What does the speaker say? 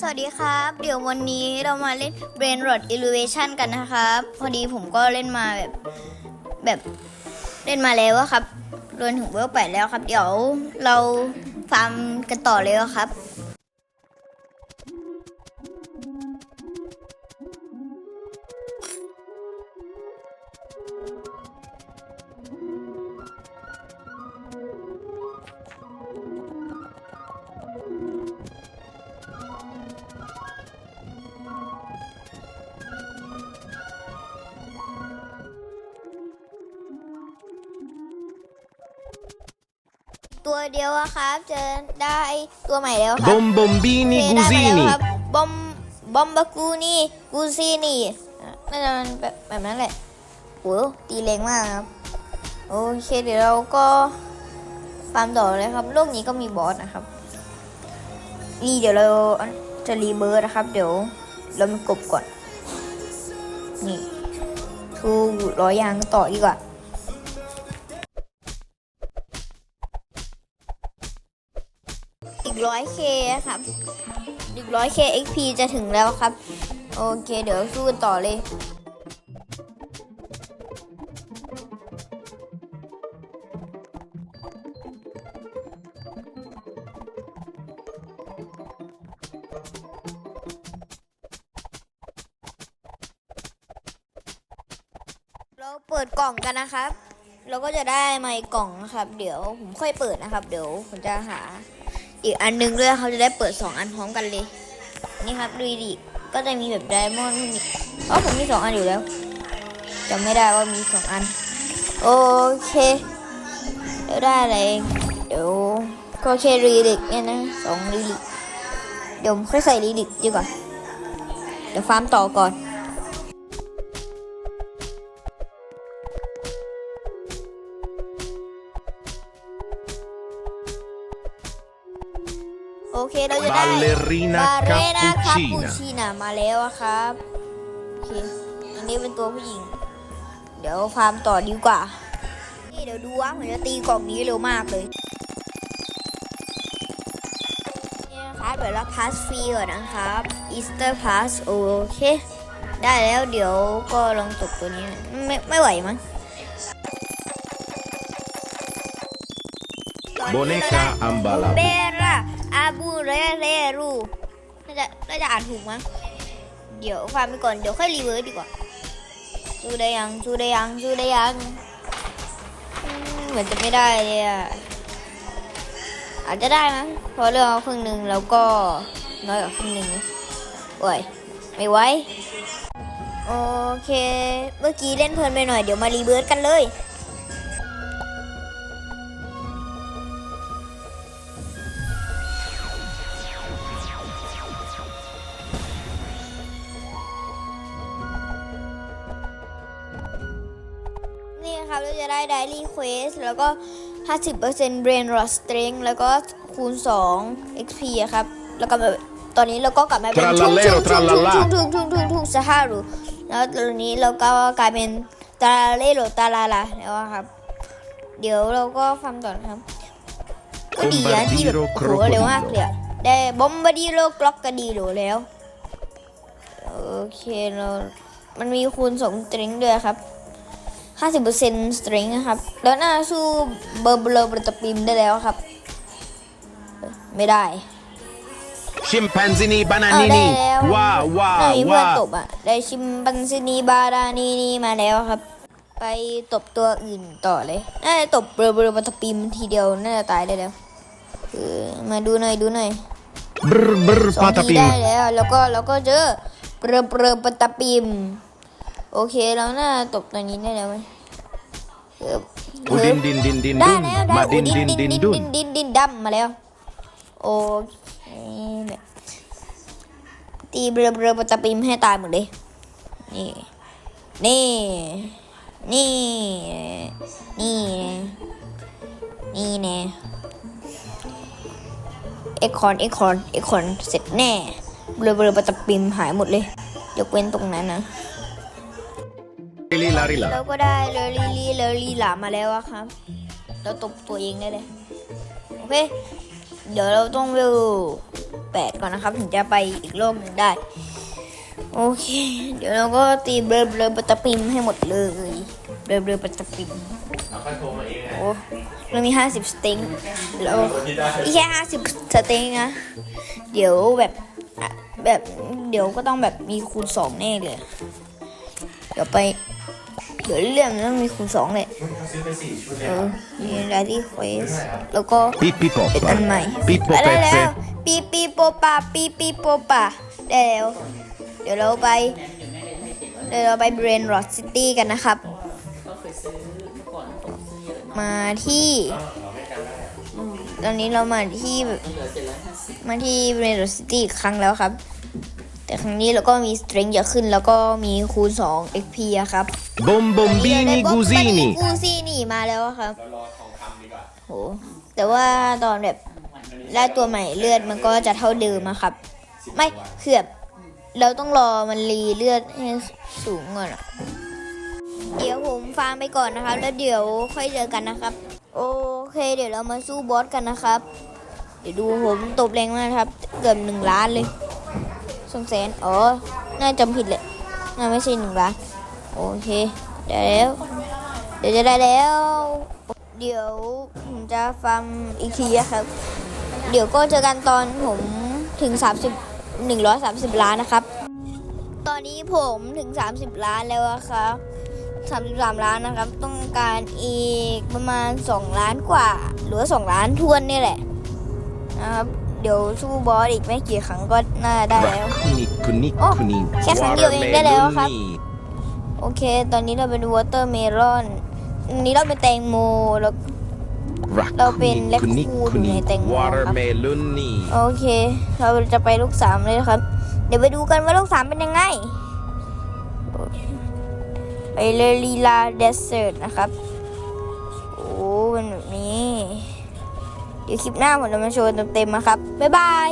สวัสดีครับ เดี๋ยววันนี้เรามาเล่น Brain Rot Illusion กันนะครับ พอดีผมก็เล่นมาแบบแบบเล่นมาแล้วครับรวมถึงเวลแปดแล้วครับ เดี๋ยวเราฟาร์มกันต่อเลยครับ ตัวเดียวอะครับจะได้ตัวใหม่แล้วครับ Bombombini โอเคได้มาแล้ว Gusini ครับบอมบอมบากูนี่กูซีนี่อะน่าจะมันแบบแบบนั้นแหละโหตีแรงมากครับโอเคเดี๋ยวเราก็ฟาร์มต่อเลยครับโลกนี้ก็มีบอสนะครับ นี่เดี๋ยวเราจะรีเบิร์ดนะครับ เดี๋ยวเรามากบก่อน นี่ทูร้อยยางต่อดีกว่า อีกร้อยเคครับอีกร้อยเค XP จะถึงแล้วครับ โอเค เดี๋ยวสู้กันต่อเลยเราเปิดกล่องกันนะครับ เราก็จะได้ไมาอีกกล่องนะครับ เดี๋ยวผมค่อยเปิดนะครับ เดี๋ยวผมจะหา อีกอันหนึงด้วยเขาจะได้เปิด2อันพร้อมกันเลย นี่ครับดูดิก็จะมีแบบไดมอนด์มีเพราะผมมี2อันอยู่แล้วจำไม่ได้ว่ามี2อัน โอเคเดี๋ยวได้อะไรเดี๋ยวก็แค่รีลิกเนี่ยนะสองรีลิกเดี๋ยวผมค่อยใส่รีลิกดีกว่าเดี๋ยวฟาร์มต่อก่อน ได้ Ballerina บาเรนาคาปู cappuccina ชิน่ามาแล้วอะครับโอเคอันนี้เป็นตัวผู้หญิง เดี๋ยวฟาร์มต่อดีกว่า นี่เดี๋ยวดูว่าผมจะตีกล่องนี้เร็วมากเลยนี่นะครับเดี๋ยวเราพาสฟรีก่อนนะครับอีสเตอร์พาสโอเค ได้แล้วเดี๋ยวก็ลองตกตัวนี้หน่อยไม่ไม่ไหวมั้ง Boneca เบ Ambalabu ร น่าจะน่จะอ่านถูกมั้ง เดี๋ยวฟังไปก่อน เดี๋ยวค่อยรีเวิร์สดีกว่าสู้ได้ยังสู้ได้ยังสู้ได้ยัง เหมือนจะไม่ได้เลยอะ อาจจะได้มั้งเพราะเรื่องเอาครึ่งหนึ่งแล้วก็น้อยกว่าครึ่งหนึ่งโอ้ยไม่ไหวโอเค เมื่อกี้เล่นเพลินไปหน่อย เดี๋ยวมารีเวิร์สกันเลย นี่นะครับเราจะได้ Daily Quest แล้วก็ 50% Brain Rot Strength แล้วก็คูณ 2 XP อะครับ แล้วก็แบบตอนนี้เราก็กลับมาเป็น Trallallero ทุ่งทุ่ง trallallà ทุ่งทุ่งทุ่งทุ่งทุ่งซาฮารุแล้วตอนนี้เราก็กลายเป็นตาลาเลโรตาลาลาแล้วอะครับ เดี๋ยวเราก็ฟังต่อนะครับ ก็ดีนะที่แบบโอ้โห Bombardiro เร็วมากเลยอะได้บอมบาดีโรกล็อกกระดีโรแล้ว โอเคเรามันมีคูณสองสตริงด้วยครับ 50%สตริงนะครับ แล้วน่าสู้เบอร์เบลอประตปิมได้แล้วครับ ไม่ได้ Scimpanzini เอาได้ Bananini แล้ว Wow น่า wow มีเพื่อนต wow บอะได้ชิมบันซินีบาดานีนีมาแล้วครับ ไปตบตัวอื่นต่อเลยน่าจะตบเบลอเบลอประตปิมทีเดียวน่าจะตายได้แล้วเออมาดูหน่อยดูหน่อย Brr brr สองทีได้ patapim แล้ว แล้วก็แล้วก็เจอเปรอเปรอปะตะปิม โอเคแล้วน่าตบตัวนี้ได้แล้วไหมเออเออ Udin din din din ได้ dun แล้วได้ Ma โอ้ din ดิน din ดิน din ดิน dun ดินดินดินดำมาแล้ว โอเคแบบตีเบลอเบลอปะตะปิมให้ตายหมดเลย นี่ นี่ นี่ นี่ นี่แน่เอ็กคอนเอ็กคอนเอ็กคอนเสร็จแน่เบลอเบลอปะตะปิมหายหมดเลย ยกเว้นตรงนั้นนะ Lili lari la เราก็ได้เลลีลีเลลีหลามาแล้วอะครับ เราตบตัวเองได้เลย โอเค เดี๋ยวเราต้องเวลแปดก่อนนะครับ ถึงจะไปอีกโลกหนึ่งได้ โอเค เดี๋ยวเราก็ตีเบลเบลปัตตปิมให้หมดเลยเบลเบลปัตตปิมโอ้เรามีห้าสิบสเต็งเราอีกแค่ห้าสิบสเต็งนะเดี๋ยวแบบแบบเดี๋ยวก็ต้องแบบมีคูณสองแน่เลย เดี๋ยวไป เดี๋ยวเรื่องมันต้องมีคูณสองเลยซื้อไปสี่ชุดเลยเออมีอะไรที่เควสแล้วก็ Pippi เป็นอันใหม่ Poppa. Pippo ได้แล้ว Peppe. ปีปีโปปาปีปีโปปาได้แล้วเดี๋ยวเราไป เดี๋ยวเราไปเบรนรอดซิตี้กันนะครับก็เคยซื้อเมื่อก่อนผมซื้อเยอะหน่อยมาที่ตอนนี้เรามาที่แบบเหลือเจ็ดร้อยห้าสิบมาที่เบรนรอดซิตี้อีกครั้งแล้วครับ แต่ครั้งนี้เราก็มีสเตรงเยอะขึ้นแล้วก็มีคูณ2 XP อะครับ Bombombini กู Gusini. กูซีนี่มาแล้วอะครับโหแต่ว่าตอนแบบได้ตัวใหม่เลือดมันก็จะเท่าเดิมอะครับ ไม่คือแบบเราต้องรอมันรีเลือดให้สูงก่อนอะเดี๋ยวผมฟาร์มไปก่อนนะครับ แล้วเดี๋ยวค่อยเจอกันนะครับ โอเค เดี๋ยวเรามาสู้บอสกันนะครับ เดี๋ยวดูผมตบแรงมากนะครับ เกือบหนึ่งล้านเลย สองแสนอ๋อ น่าจำผิดเลยน่าไม่ใช่หนึ่งล้านโอเค ได้แล้ว เดี๋ยวจะได้แล้ว เดี๋ยวผมจะฟาร์มอีกทีอะครับ เดี๋ยวก็เจอกันตอนผมถึง 30 130 ล้านนะครับ ตอนนี้ผมถึง 30 ล้านแล้วครับ33 ล้านนะครับ ต้องการอีกประมาณ 2 ล้านกว่า หรือ 2 ล้านทวนนี่แหละนะครับ เดี๋ยวสู้บอสอีกไม่กี่ครั้งก็น่าได้แล้ว Raccuni, cuni, Oh, cuni. che cambio in vedere, oh, Watermeloni. โอเค ตอนนี้เราเป็นวอเตอร์เมลอนอันนี้เราเป็นแตงโมแล้วเราเป็น Raccuni, เล็ก cuni, คูณอยู่ใน cuni. แตงโมครับ Watermeloni. โอเค เราจะไปลูกสามเลยครับ เดี๋ยวไปดูกันว่าลูกสามเป็นยังไงโอเคไปเลยลีลาเดสเซอร์นะครับ โอ้เป็นแบบนี้ เดี๋ยวคลิปหน้าผมจะมาโชว์เต็มๆนะครับ บ๊ายบาย